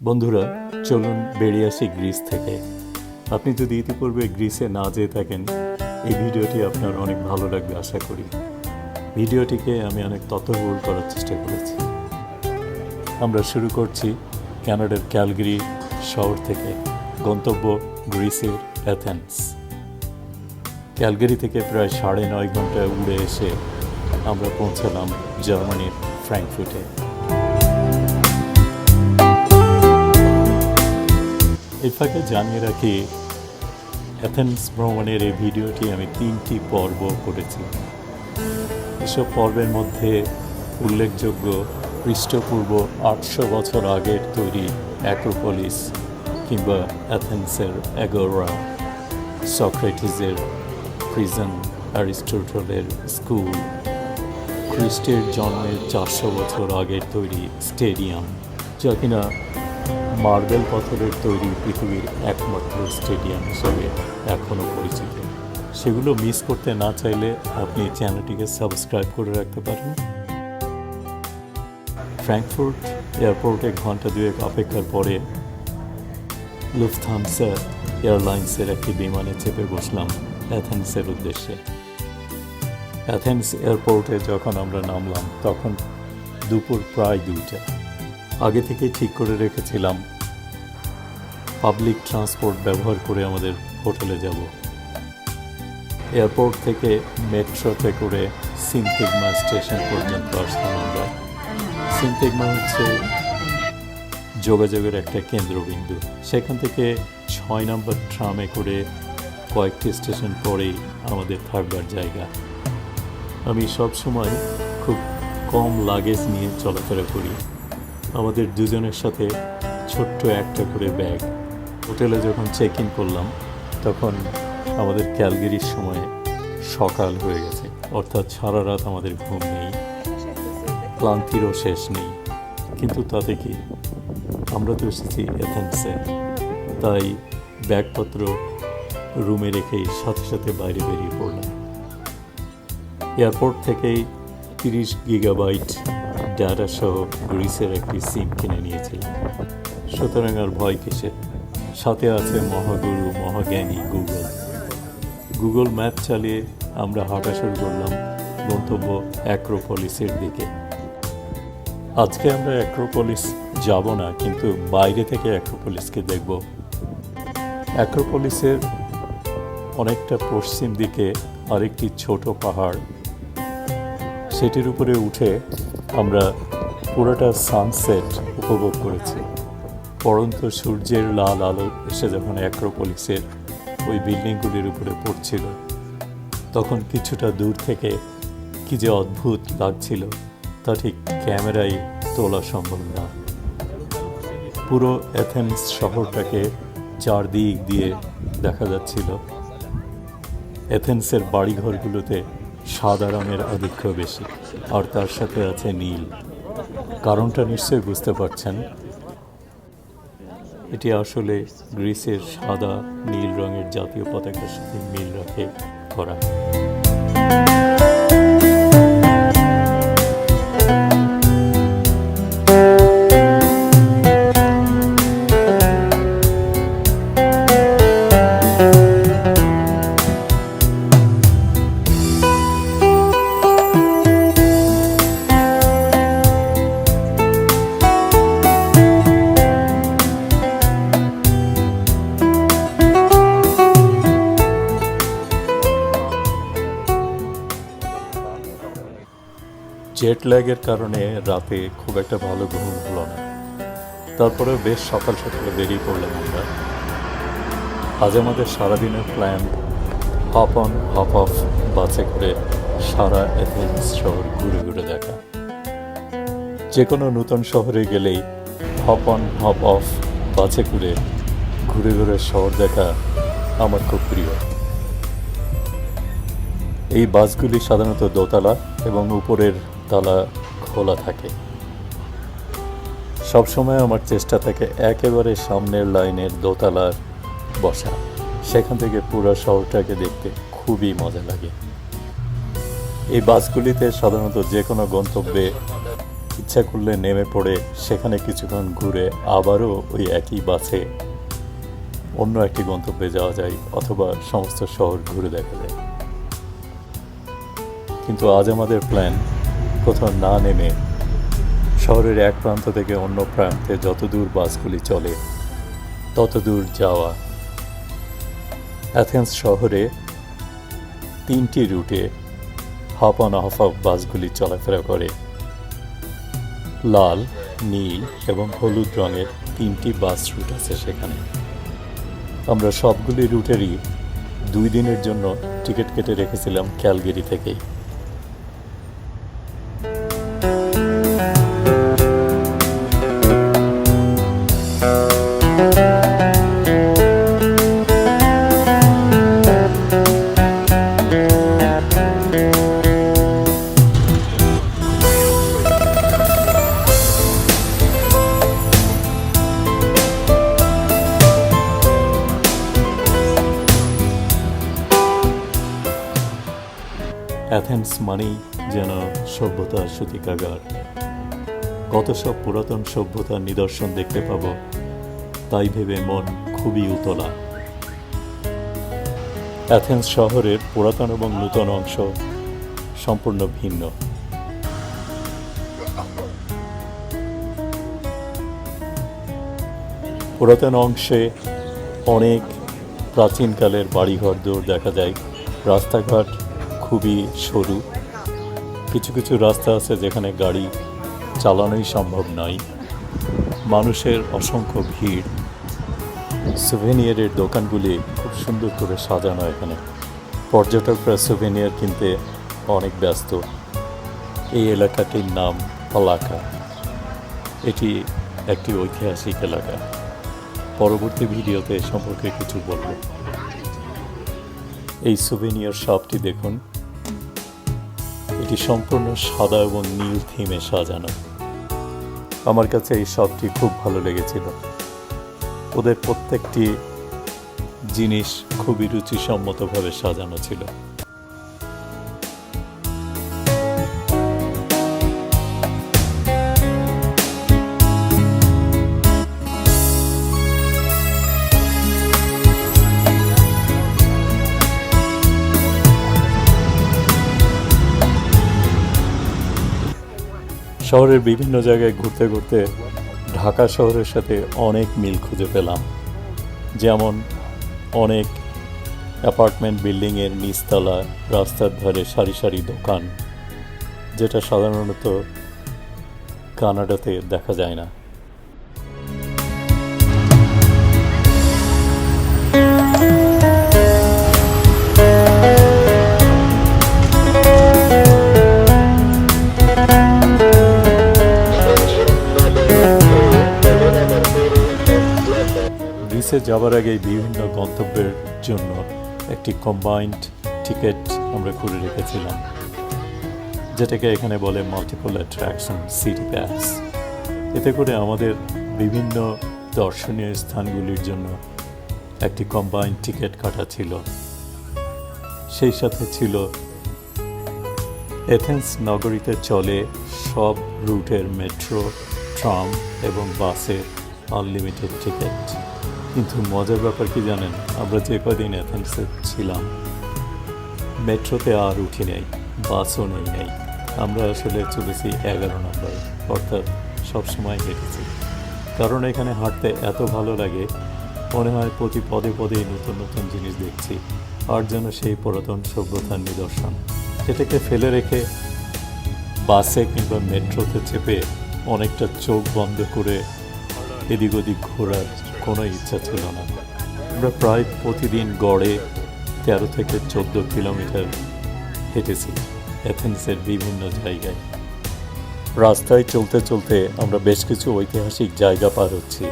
বন্ধুরা, চলুন বেরিয়ে আসি গ্রিস থেকে। আপনি যদি ইতিপূর্বে গ্রিসে না যেয়ে থাকেন, এই ভিডিওটি আপনার অনেক ভালো লাগবে আশা করি। ভিডিওটিকে আমি অনেক তথ্যবহুল করার চেষ্টা করেছি। আমরা শুরু করছি কানাডার ক্যালগিরি শহর থেকে, গন্তব্য গ্রিসের অ্যাথেন্স। ক্যালগেরি থেকে প্রায় সাড়ে নয় ঘণ্টা উড়ে এসে আমরা পৌঁছালাম জার্মানির ফ্র্যাঙ্কফুটে। এই ফাঁকে জানিয়ে রাখি অ্যাথেন্স ভ্রমণের এই ভিডিওটি আমি তিনটি পর্ব করেছি। এসব পর্বের মধ্যে উল্লেখযোগ্য খ্রিস্টপূর্ব আটশো বছর আগের তৈরি অ্যাক্রোপলিস কিংবা অ্যাথেন্সের অ্যাগোরা সক্রেটিসের প্রিজন অ্যারিস্টোটলের স্কুল খ্রিস্টের জন্মের চারশো বছর আগের তৈরি স্টেডিয়াম যা কিনা মার্বেল পাথরের তৈরি পৃথিবীর একমাত্র স্টেডিয়াম হিসেবে এখনও পরিচিত। সেগুলো মিস করতে না চাইলে আপনি চ্যানেলটিকে সাবস্ক্রাইব করে রাখতে পারেন। ফ্র্যাঙ্কফুর্ট এয়ারপোর্টে ঘণ্টা দুয়েক অপেক্ষার পরে লুফথানসা এয়ারলাইন্সের একটি বিমানে চেপে বসলাম অ্যাথেন্সের উদ্দেশ্যে। অ্যাথেন্স এয়ারপোর্টে যখন আমরা নামলাম, তখন দুপুর প্রায় দুইটা। আগে থেকে ঠিক করে রেখেছিলাম। পাবলিক ট্রান্সপোর্ট ব্যবহার করে আমাদের হোটেলে যাব। এয়ারপোর্ট থেকে মেট্রোতে করে সিনথিগমা স্টেশন পর্যন্ত আসলাম আমরা। সিনথিগমা হচ্ছে যোগাযোগের একটা কেন্দ্রবিন্দু। সেখান থেকে ছয় নম্বর ট্রামে করে কয়েকটি স্টেশন পরেই আমাদের থাকবার জায়গা। আমি সব সময় খুব কম লাগেজ নিয়ে চলাফেরা করি। আমাদের দুজনের সাথে ছোট্ট একটা করে ব্যাগ। হোটেলে যখন চেক ইন করলাম, তখন আমাদের ক্যালগেরির সময় সকাল হয়ে গেছে। অর্থাৎ সারা রাত আমাদের ঘুম নেই, ক্লান্তিরও শেষ নেই। কিন্তু তাতে কি? আমরা তো এসেছি এথেন্সে তাই ব্যাগপত্র রুমে রেখেই সাথে সাথে বাইরে বেরিয়ে পড়লাম। এয়ারপোর্ট থেকেই তিরিশ গিগাবাইট ডাটা সহ গ্রিসের একটি সিম কিনে নিয়েছিলাম সুতরাং আর ভয় কিসে? সাথে আছে মহাগুরু, মহাজ্ঞানী গুগল। গুগল ম্যাপ চালিয়ে আমরা হাঁটা শুরু করলাম গন্তব্য অ্যাক্রোপলিসের দিকে। আজকে আমরা অ্যাক্রোপলিস যাব না, কিন্তু বাইরে থেকে অ্যাক্রোপলিসকে দেখব। অ্যাক্রোপলিসের অনেকটা পশ্চিম দিকে আরেকটি ছোট পাহাড়। সেটির উপরে উঠে আমরা পুরোটা সানসেট উপভোগ করেছি। পড়ন্ত সূর্যের লাল আলো এসে যখন অ্যাক্রোপলিসের ওই বিল্ডিংগুলির উপরে পড়ছিল, তখন কিছুটা দূর থেকে কি যে অদ্ভুত লাগছিল তা ঠিক ক্যামেরায় তোলা সম্ভব না। পুরো অ্যাথেন্স শহরটাকে চারদিক দিয়ে দেখা যাচ্ছিল। এথেন্সের বাড়িঘরগুলোতে সাদা রঙের আধিক্য বেশি, আর তার সাথে আছে নীল। কারণটা নিশ্চয়ই বুঝতে পারছেন? এটি আসলে গ্রিসের সাদা নীল রঙের জাতীয় পতাকার সাথে মিল রাখে করা জেট ল্যাগের কারণে রাতে খুব একটা ভালো ঘুম হলো না। তারপরে বেশ সকাল সকালে বেরিয়ে পড়লাম আমরা। আজ আমাদের সারাদিনের plan hop on hop off বাসে করে সারা এথেন্স শহর ঘুরে ঘুরে দেখা। যে কোনো নতুন শহরে গেলেই হপ অন হপ অফ বাসে করে ঘুরে ঘুরে শহর দেখা আমার খুব প্রিয়। এই বাসগুলি সাধারণত দোতলা এবং উপরের তালা খোলা থাকে। সবসময় আমার চেষ্টা থাকে একেবারে সামনের লাইনের দোতলার বসা। সেখান থেকে পুরো শহরটাকে দেখতে খুবই মজা লাগে। এই বাসগুলিতে সাধারণত যে কোনো গন্তব্যে ইচ্ছা করলে নেমে পড়ে, সেখানে কিছুক্ষণ ঘুরে আবারও ওই একই বাসে অন্য একটি গন্তব্যে যাওয়া যায় অথবা সমস্ত শহর ঘুরে দেখা যায়। কিন্তু আজ আমাদের প্ল্যান কোথাও না নেমে শহরের এক প্রান্ত থেকে অন্য প্রান্তে যত দূর বাসগুলি চলে তত দূর যাওয়া। অ্যাথেন্স শহরে তিনটি রুটে হাফ অন হাফ অফ বাসগুলি চলাফেরা করে। লাল, নীল এবং হলুদ রঙের তিনটি বাস রুট আছে সেখানে। আমরা সবগুলি রুটেরই দুই দিনের জন্য টিকিট কেটে রেখেছিলাম ক্যালগেরি থেকেই। অ্যাথেন্স মানেই যেন সভ্যতার সূতিকাগার। কত সব পুরাতন সভ্যতার নিদর্শন দেখতে পাব, তাই ভেবে মন খুবই উতলা। অ্যাথেন্স শহরের পুরাতন এবং নূতন অংশ সম্পূর্ণ ভিন্ন। পুরাতন অংশে অনেক প্রাচীনকালের বাড়িঘর দৌড় দেখা যায়। রাস্তাঘাট খুবই সরু। কিছু কিছু রাস্তা আছে যেখানে গাড়ি চালানোই সম্ভব নয়। মানুষের অসংখ্য ভিড়। সুভেনিয়ারের দোকানগুলি খুব সুন্দর করে সাজানো এখানে। পর্যটকরা সুভেনিয়ার কিনতে অনেক ব্যস্ত। এই এলাকাটির নাম পালাকা। এটি একটি ঐতিহাসিক এলাকা। পরবর্তী ভিডিওতে সম্পর্কে কিছু বলব। এই সুভেনিয়ার শপটি দেখুন। এটি সম্পূর্ণ সাদা এবং নীল থিমে সাজানো। আমার কাছে এই শপটি খুব ভালো লেগেছিল। ওদের প্রত্যেকটি জিনিস খুবই রুচিসম্মতভাবে সাজানো ছিল। শহরের বিভিন্ন জায়গায় ঘুরতে ঘুরতে ঢাকা শহরের সাথে অনেক মিল খুঁজে পেলাম। যেমন অনেক অ্যাপার্টমেন্ট বিল্ডিংয়ের নিচতলা, রাস্তার ধারে সারি সারি দোকান, যেটা সাধারণত কানাডাতে দেখা যায় না। গ্রিসে যাবার আগে বিভিন্ন গন্তব্যের জন্য একটি কম্বাইন্ড টিকিট আমরা করে রেখেছিলাম, যেটাকে এখানে বলে মাল্টিপল অ্যাট্রাকশন সিটি প্যাস এতে করে আমাদের বিভিন্ন দর্শনীয় স্থানগুলির জন্য একটি কম্বাইন্ড টিকিট কাটা ছিল। সেই সাথে ছিল এথেন্স নগরীতে চলে সব রুটের মেট্রো ট্রাম এবং বাসের আনলিমিটেড টিকিট কিন্তু মজার ব্যাপার কি জানেন? আমরা যে কদিন এথেন্সে ছিলাম, মেট্রোতে আর উঠি নেই, বাসও নেই নেই। আমরা আসলে চলেছি এগারো নম্বর, অর্থাৎ সবসময় হেঁটেছি। কারণ এখানে হাঁটতে এত ভালো লাগে, মনে হয় প্রতি পদে পদেই নতুন নতুন জিনিস দেখছি, আর যেন সেই পুরাতন সভ্যতার নিদর্শন। সেটাকে ফেলে রেখে বাসে কিংবা মেট্রোতে চেপে অনেকটা চোখ বন্ধ করে এদিক ওদিক ঘোরার কোনো ইচ্ছা ছিল না। আমরা প্রায় প্রতিদিন গড়ে তেরো থেকে চোদ্দ কিলোমিটার হেঁটেছি অ্যাথেন্সের বিভিন্ন জায়গায়। রাস্তায় চলতে চলতে আমরা বেশ কিছু ঐতিহাসিক জায়গা পার হচ্ছি।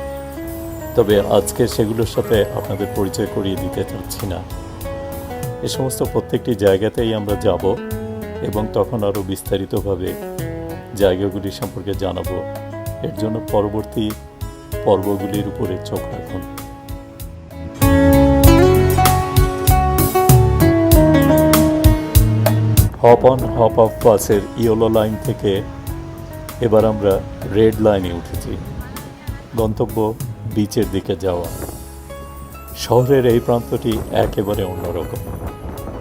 তবে আজকে সেগুলোর সাথে আপনাদের পরিচয় করিয়ে দিতে চাচ্ছি না। এ সমস্ত প্রত্যেকটি জায়গাতেই আমরা যাব এবং তখন আরও বিস্তারিতভাবে জায়গাগুলি সম্পর্কে জানাব। এর জন্য পরবর্তী পর্বগুলির উপরে চোখ রাখুন। হপ অন, হপ অফ বাসের ইয়োলো লাইন থেকে এবার আমরা রেড লাইনে উঠেছি। গন্তব্য বিচের দিকে যাওয়া। শহরের এই প্রান্তটি একেবারে অন্যরকম।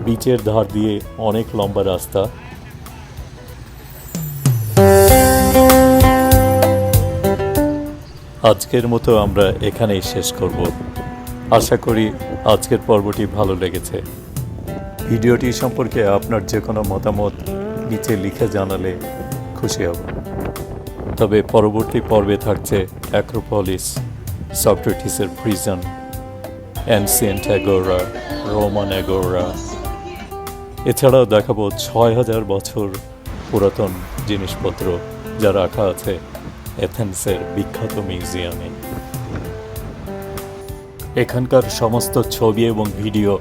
বিচের ধার দিয়ে অনেক লম্বা রাস্তা আজকের মতো আমরা এখানেই শেষ করব। আশা করি আজকের পর্বটি ভালো লেগেছে। ভিডিওটি সম্পর্কে আপনার যে কোনো মতামত নিচে লিখে জানালে খুশি হব। তবে পরবর্তী পর্বে থাকছে Acropolis সক্রেটিসের prison ancient Agora Roman Agora এছাড়াও দেখাবো ছয় হাজার বছর পুরাতন জিনিসপত্র যা রাখা আছে এথেন্সের বিখ্যাত মিউজিয়ামে। এখানকার সমস্ত ছবি এবং ভিডিও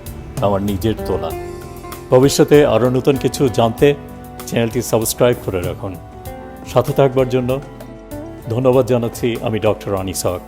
আমার নিজের তোলা। ভবিষ্যতে আরও নতুন কিছু জানতে চ্যানেলটি সাবস্ক্রাইব করে রাখুন। সাথে থাকবার জন্য ধন্যবাদ জানাচ্ছি আমি ডক্টর আনিসক